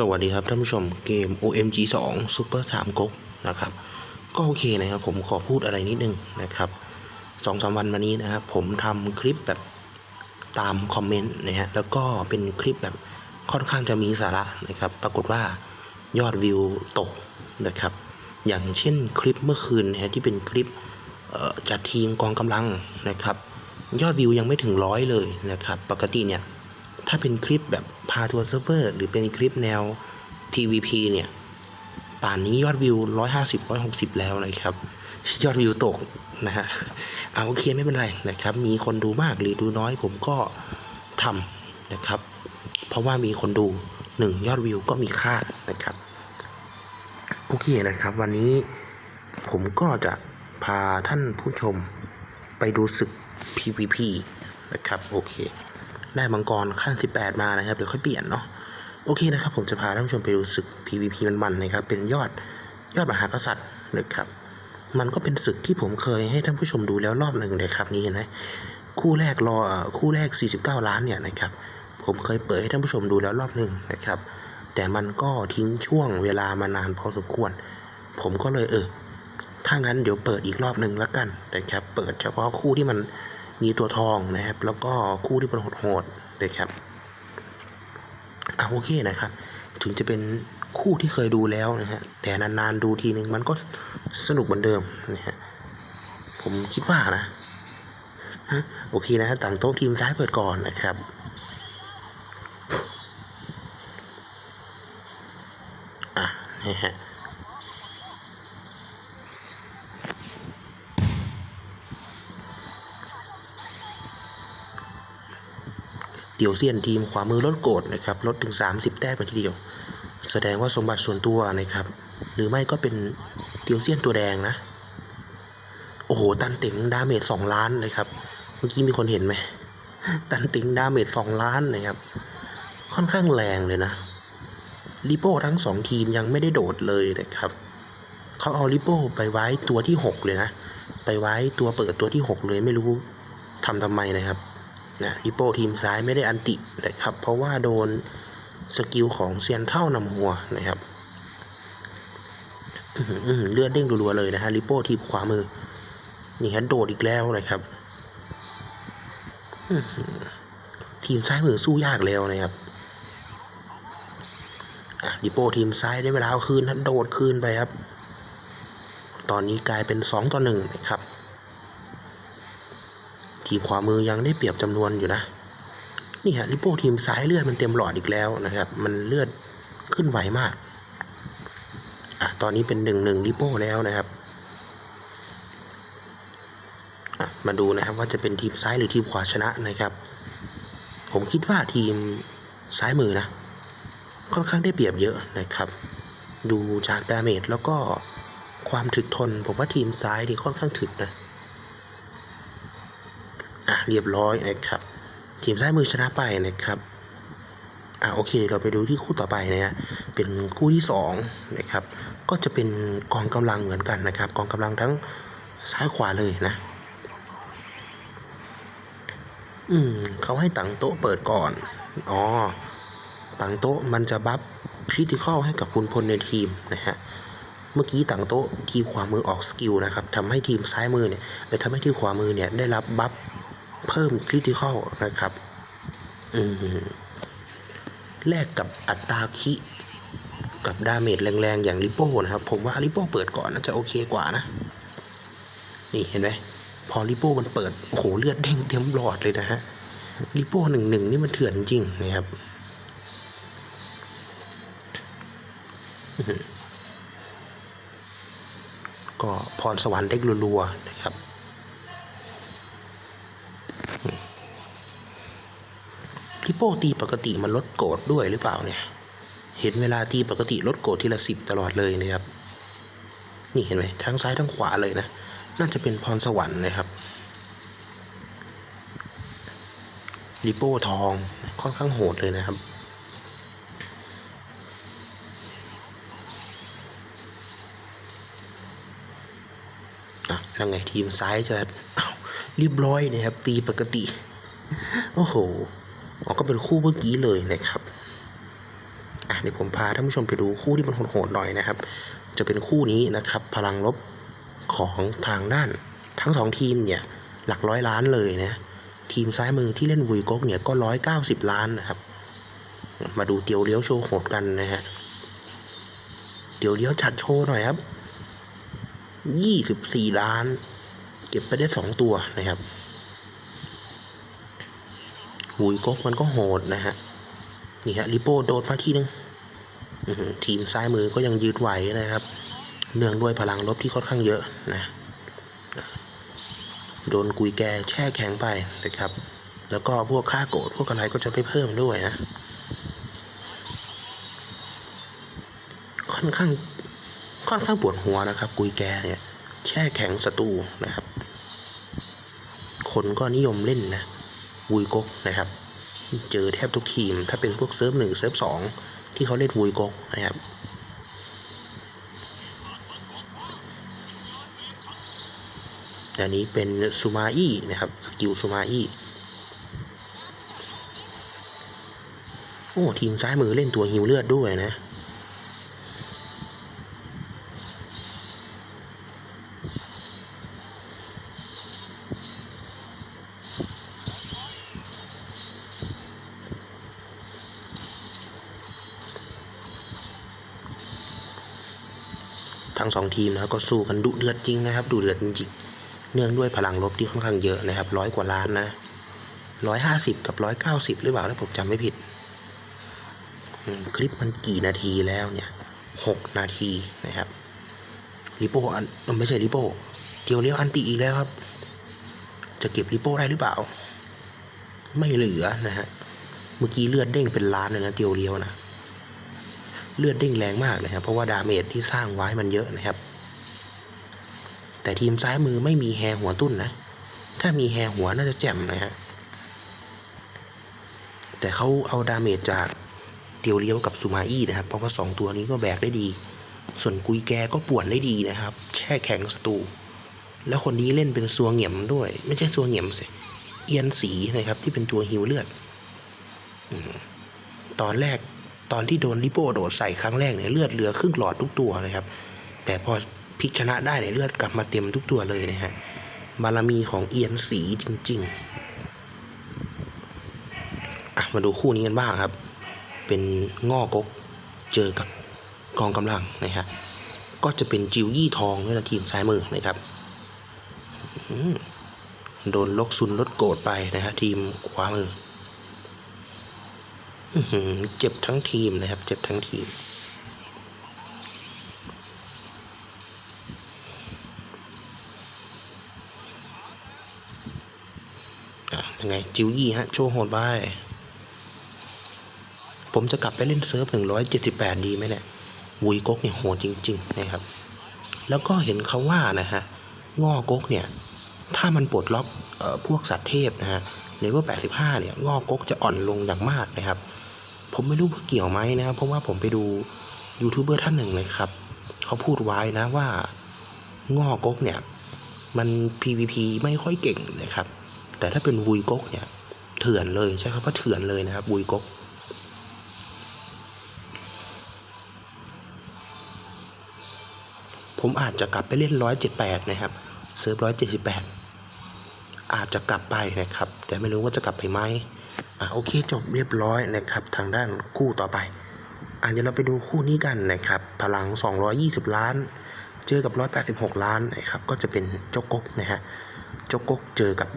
สวัสดีครับท่านผู้ชมเกม OMG 2 Super 3ก๊กนะครับ ก็โอเคนะครับ ผมขอพูดอะไรนิดนึงนะครับสองสามวันมานี้นะครับ ผมทำคลิปแบบตามคอมเมนต์นะฮะแล้วก็เป็นคลิปแบบค่อนข้างจะมีสาระนะครับ ปรากฏว่ายอดวิวตกนะครับ อย่างเช่นคลิปเมื่อคืนนะฮะที่เป็นคลิปจัดทีมกองกำลังนะครับ ยอดวิวยังไม่ถึงร้อยเลยนะครับ ปกติเนี่ย ถ้าเป็นคลิปแบบพาทัวร์เซิร์ฟเวอร์หรือเป็นคลิปแนว PVP เนี่ย ป่านนี้ยอดวิว 150 160 แล้วนะครับ ยอดวิวตกนะฮะเอาโอเคไม่เป็นไรนะครับ มีคนดูมากหรือดูน้อยผมก็ทำนะครับ เพราะว่ามีคนดู 1 ยอดวิวก็มีค่านะครับโอเคนะครับ วันนี้ผมก็จะพาท่านผู้ชมไปดูศึก PVP นะครับ โอเค ได้มังกรขั้น 18 มานะครับ เดี๋ยวค่อยเปลี่ยนเนาะโอเคนะครับ ผมจะพาท่านผู้ชมไปดูศึก PVP มันๆนะครับ เป็นยอดยอดมหากษัตริย์นะครับมันก็เป็นศึกที่ผมเคยให้ท่านผู้ชมดูแล้วรอบหนึ่งเลยครับนี่เห็นไหมคู่แรกรอเอ่อคู่แรก 49 ล้านเนี่ยนะครับ ผมเคยเปิดให้ท่านผู้ชมดูแล้วรอบหนึ่งนะครับ แต่มันก็ทิ้งช่วงเวลามานานพอสมควร ผมก็เลยเออถ้างั้นเดี๋ยวเปิดอีกรอบหนึ่งแล้วกันนะครับ เปิดเฉพาะคู่ที่มัน มีตัวทองนะครับ แล้วก็คู่ที่เป็นโหดๆนะครับอะโอเคนะครับ ถึงจะเป็นคู่ที่เคยดูแล้วนะฮะแต่นานๆดูทีนึงมันก็สนุกเหมือนเดิมนะฮะผมคิดว่านะโอเคนะต่างโต๊ะทีมซ้ายเปิดก่อนนะครับอะนะฮะ เดี่ยวเซียนทีมขวามือลดโกรธนะครับลดถึง 30 แต้มเลยทีเดียว แสดงว่าสมบัติส่วนตัวนะครับ หรือไม่ก็เป็นเดี่ยวเซียนตัวแดงนะ โอ้โห ตันติงดาเมจ2ล้านนะครับ เมื่อกี้มีคนเห็นไหมตันติงดาเมจ2ล้านนะครับ ค่อนข้างแรงเลยนะลิโป้ทั้งสองทีมยังไม่ได้โดดเลยนะครับเขาเอาลิโป้ไปไว้ตัวที่ 6 เลยนะ ไปไว้ตัวเปิดตัวที่ 6 เลยไม่รู้ทำทำไมนะครับ นะลิโปทีมซ้ายไม่ได้อันตินะครับ เพราะว่าโดนสกิลของเซียนเท่านำหัวนะครับเลือดเด้งรัวๆเลยนะฮะลิโป้ทีมขวามือ นี่ฮะโดดอีกแล้วนะครับ ทีมซ้ายมือสู้ยากแล้วนะครับลิโป้ทีมซ้ายได้เวลาเอาคืนนะโดดคืนไปครับ ตอนนี้กลายเป็นสองต่อหนึ่งนะครับ ทีมขวามือยังได้เปรียบจำนวนอยู่นะ นี่ฮะลิโป้ทีมซ้ายเลือดมันเต็มหลอดอีกแล้วนะครับ มันเลือดขึ้นไวมากอะตอนนี้เป็นหนึ่งหนึ่งลิโป้แล้วนะครับมาดูนะครับว่าจะเป็นทีมซ้ายหรือทีมขวาชนะนะครับ ผมคิดว่าทีมซ้ายมือนะ ค่อนข้างได้เปรียบเยอะนะครับ ดูจากดาเมจแล้วก็ความถึกทน ผมว่าทีมซ้ายนี่ค่อนข้างถึกนะ เรียบร้อยนะครับ ทีมซ้ายมือชนะไปนะครับอะโอเค เราไปดูที่คู่ต่อไปนะฮะเป็นคู่ที่สองนะครับก็จะเป็นกองกำลังเหมือนกันนะครับ กองกำลังทั้งซ้ายขวาเลยนะ อืมเขาให้ตังโต๊ะเปิดก่อน อ๋อ ตังโต๊ะมันจะบัฟคริติคอลให้กับคุณพลในทีมนะฮะ เมื่อกี้ต่างโต๊ะทีมขวามือออกสกิลนะครับทำให้ทีมซ้ายมือเนี่ยไปทำให้ทีมขวามือเนี่ยได้รับบัฟ เพิ่มคริติคอลนะครับอืแลกกับอัตราคิ กับดาเมจแรงๆ อย่างริโป้นะครับ ผมว่าริโป้เปิดก่อนน่าจะโอเคกว่านะ นี่เห็นไหมพอริโป้มันเปิดโอ้โหเลือดเด้งเต็มหลอดเลยนะฮะริโป้หนึ่งหนึ่งนี่มันเถื่อนจริงนะครับก็พรสวรรค์เด็กรัวๆนะครับ โป้ตีปกติมันลดโกรธด้วยหรือเปล่าเนี่ย เห็นเวลาตีปกติลดโกรธทีละสิบตลอดเลยนะครับ นี่เห็นไหมทั้งซ้ายทั้งขวาเลยนะ น่าจะเป็นพรสวรรค์นะครับลิโป้ทองค่อนข้างโหดเลยนะครับ อะยังไงทีมซ้ายจะเรียบร้อยนะครับ ตีปกติ โอ้โห อ๋อก็เป็นคู่เมื่อกี้เลยนะครับอะเดี๋ยวผมพาท่านผู้ชมไปดูคู่ที่มันโหดๆหน่อยนะครับ จะเป็นคู่นี้นะครับ พลังลบของทางด้าน ทั้งสองทีมเนี่ยหลักร้อยล้านเลยนะทีมซ้ายมือที่เล่นวุยก๊กเนี่ยก็ร้อยเก้าสิบล้านนะครับ มาดูเตียวเลี้ยวโชว์โหดกันนะฮะเตียวเลี้ยวจัดโชว์หน่อยครับยี่สิบสี่ล้าน เก็บไปได้สองตัวนะครับ วุยก๊กมันก็โหดนะฮะ นี่ฮะริโป้โดดมาทีนึงทีมซ้ายมือก็ยังยืดไหวนะครับ เนื่องด้วยพลังลบที่ค่อนข้างเยอะนะ โดนกุยแกแช่แข็งไปนะครับ แล้วก็พวกค่าโกรธพวกอะไรก็จะไปเพิ่มด้วยนะ ค่อนข้างค่อนข้างปวดหัวนะครับ กุยแกเนี่ย แช่แข็งศัตรูนะครับ คนก็นิยมเล่นนะ วุยกกนะครับ เจอแทบทุกทีม ถ้าเป็นพวกเซิร์ฟหนึ่งเซิร์ฟสองที่เขาเล่นวุยกกนะครับอันนี้เป็นซูมาอี้นะครับ สกิลซูมาอี้โอ้ ทีมซ้ายมือเล่นตัวฮิวเลือดด้วยนะ สองทีมนะครับก็สู้กันดุเดือดจริงนะครับดุเดือดจริงเนื่องด้วยพลังลบที่ค่อนข้างเยอะนะครับร้อยกว่าล้านนะร้อยห้าสิบกับร้อยเก้าสิบหรือเปล่าถ้าผมจำไม่ผิด คลิปมันกี่นาทีแล้วเนี่ยหกนาทีนะครับริโป้อันไม่ใช่ริโป้เกียวเลี้ยวอันติอีกแล้วครับ จะเก็บริโป้ได้หรือเปล่า ไม่เหลือนะฮะเมื่อกี้เลือดเด้งเป็นล้านเลยนะเกียวเลี้ยวนะ เลือดเด้งแรงมากเลยครับ เพราะว่าดาเมจที่สร้างไว้มันเยอะนะครับ แต่ทีมซ้ายมือไม่มีแฮหัวตุ้นนะ ถ้ามีแฮหัวน่าจะแจ่มนะฮะแต่เขาเอาดาเมจจากเตียวเลี้ยวกับซูมาอี้นะครับ เพราะว่าสองตัวนี้ก็แบกได้ดี ส่วนกุยแกก็ป่วนได้ดีนะครับ แช่แข็งศัตรูแล้วคนนี้เล่นเป็นซัวเหงี่ยมด้วย ไม่ใช่ซัวเหงี่ยมสิเอียนสีนะครับที่เป็นตัวฮิวเลือดอตอนแรก ตอนที่โดนลิโป้โดดใส่ครั้งแรกเนี่ยเลือดเหลือครึ่งหลอดทุกตัวนะครับ แต่พอพลิกชนะได้เนี่ยเลือดกลับมาเต็มทุกตัวเลยนะฮะบารมีของเอียนสีจริงๆอะมาดูคู่นี้กันบ้างครับ เป็นง่อกกเจอกับกองกำลังนะฮะก็จะเป็นจิวยี่ทองด้วยนะทีมซ้ายมือนะครับโดนลกซุนลดโกรธไปนะฮะทีมขวามือ เจ็บทั้งทีมนะครับ เจ็บทั้งทีม อะยังไง จิวยี่ฮะ โชว์โหดบายผมจะกลับไปเล่นเซิร์ฟหนึ่งร้อยเจ็ดสิบแปดดีไหมเนี่ยวุยก๊กเนี่ยโหดจริง ๆ นะครับ แล้วก็เห็นเขาว่านะฮะง่อก๊กเนี่ย ถ้ามันปลดล็อกออพวกสัตว์เทพนะฮะเลเวล85 เนี่ยง่อก๊กจะอ่อนลงอย่างมากนะครับ ผมไม่รู้ว่าเกี่ยวไหมนะครับเพราะว่าผมไปดูยูทูบเบอร์ท่านหนึ่งเลยครับ เขาพูดไว้นะว่างอกกเนี่ย มัน PVP ไม่ค่อยเก่งนะครับ แต่ถ้าเป็นวุยกกเนี่ย เถื่อนเลยใช่ครับว่าเถื่อนเลยนะครับวุยกกผมอาจจะกลับไปเล่นร้อยเจ็ดแปดนะครับ เซิร์ฟร้อยเจ็ดสิบแปดอาจจะกลับไปนะครับ แต่ไม่รู้ว่าจะกลับไปไหม อะโอเคจบเรียบร้อยนะครับ ทางด้านคู่ต่อไปอะเดี๋ยวเราไปดูคู่นี้กันนะครับ พลัง 220 ล้าน เจอกับ 186 ล้านนะครับ ก็จะเป็นโจกกกนะฮะโจกกกเจอกับ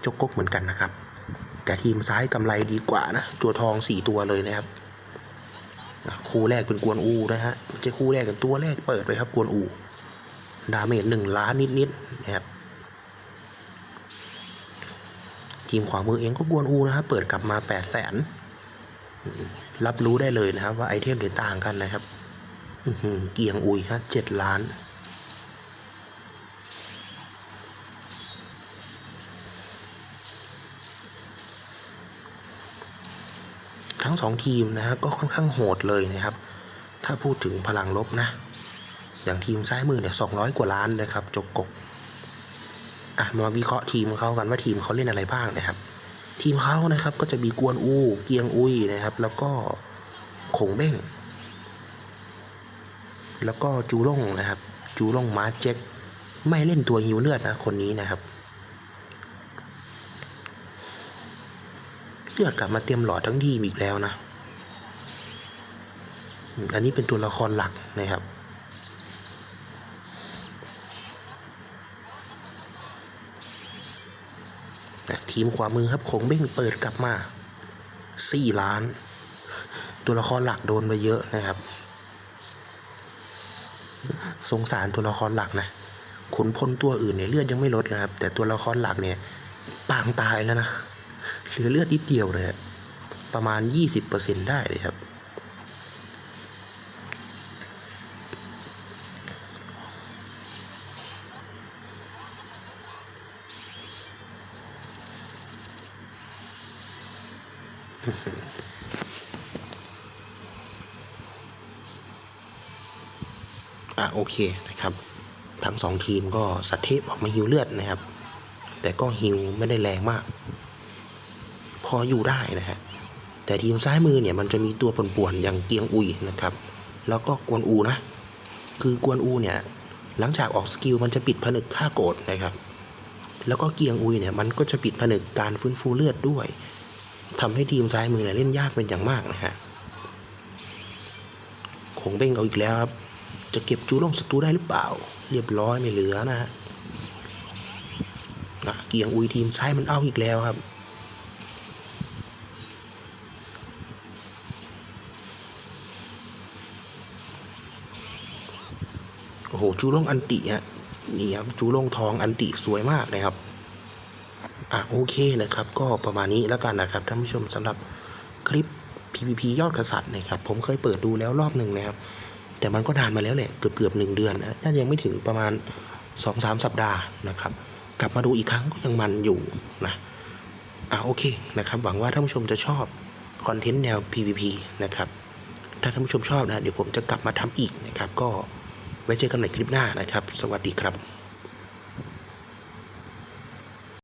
โจกกกเหมือนกันนะครับ แต่ทีมซ้ายกำไรดีกว่านะ ตัวทอง 4 ตัวเลยนะครับคู่แรกเป็นกวนอูนะฮะไม่ใช่คู่แรกกันตัวแรกเปิดไปครับกวนอู ดาเมจหนึ่งล้านนิดๆนะครับ ทีมขวามือเองก็กวนอูนะครับเปิดกลับมา8 0 0แสนรับรู้ได้เลยนะครับ ว่าไอเทมเดี๋ยวต่างกันนะครับเกียงอุยฮะเจ็ดล้าน ทั้งสองทีมนะฮะก็ค่อนข้างโหดเลยนะครับ ถ้าพูดถึงพลังลบนะ อย่างทีมซ้ายมือเนี่ยสองร้อยกว่าล้านนะครับจกกก มาวิเคราะห์ทีมเขากันว่าทีมเขาเล่นอะไรบ้างนะครับ ทีมเขานะครับก็จะมีกวนอูเกียงอุยนะครับ แล้วก็คงเบ้ง แล้วก็จูล่งนะครับ จูล่งมาเจ็กไม่เล่นตัวฮิวเลือดนะคนนี้นะครับเลือดกลับมาเตรียมหลอดทั้งทีมอีกแล้วนะ อันนี้เป็นตัวละครหลักนะครับ นะ ทีมขวามือครับคงเบ้งเปิดกลับมาสี่ล้าน ตัวละครหลักโดนไปเยอะนะครับ สงสารตัวละครหลักนะขุนพลตัวอื่นเนี่ยเลือดยังไม่ลดนะครับ แต่ตัวละครหลักเนี่ยปางตายแล้วนะเหลือเลือดนิดเดียวเลยครับประมาณ 20%ได้เลยครับ อะโอเคนะครับ ทั้งสองทีมก็สัตว์เทพออกมาฮิวเลือดนะครับ แต่ก็ฮิวไม่ได้แรงมาก พออยู่ได้นะฮะแต่ทีมซ้ายมือเนี่ยมันจะมีตัวป่วนๆอย่างเกียงอุยนะครับ แล้วก็กวนอูนะ คือกวนอูเนี่ย หลังจากออกสกิลมันจะปิดผนึกฆ่าโกรธนะครับ แล้วก็เกียงอุยเนี่ยมันก็จะปิดผนึกการฟื้นฟูเลือดด้วย ทำให้ทีมซ้ายมือเนี่ยเล่นยากเป็นอย่างมากนะฮะคงเบ้งเอาอีกแล้วครับ จะเก็บจูลงศัตรูได้หรือเปล่า เรียบร้อยไม่เหลือนะฮะเกียงอุยทีมซ้ายมันเอาอีกแล้วครับโอ้โหจูลงอันติฮะนี่ครับจูลงทองอันติสวยมากนะครับ โอเคนะครับ ก็ประมาณนี้แล้วกันนะครับท่านผู้ชมสำหรับคลิป PVP ยอดกษัตริย์นะครับ ผมเคยเปิดดูแล้วรอบหนึ่งนะครับ แต่มันก็นานมาแล้วแหละเกือบเกือบหนึ่งเดือนนะน่าจะยังไม่ถึงประมาณสองสามสัปดาห์นะครับ กลับมาดูอีกครั้งก็ยังมันอยู่นะอะโอเคนะครับหวังว่าท่านผู้ชมจะชอบคอนเทนต์แนว PVP นะครับถ้าท่านผู้ชมชอบนะเดี๋ยวผมจะกลับมาทำอีกนะครับ ก็ไว้เจอกันในคลิปหน้านะครับ สวัสดีครับ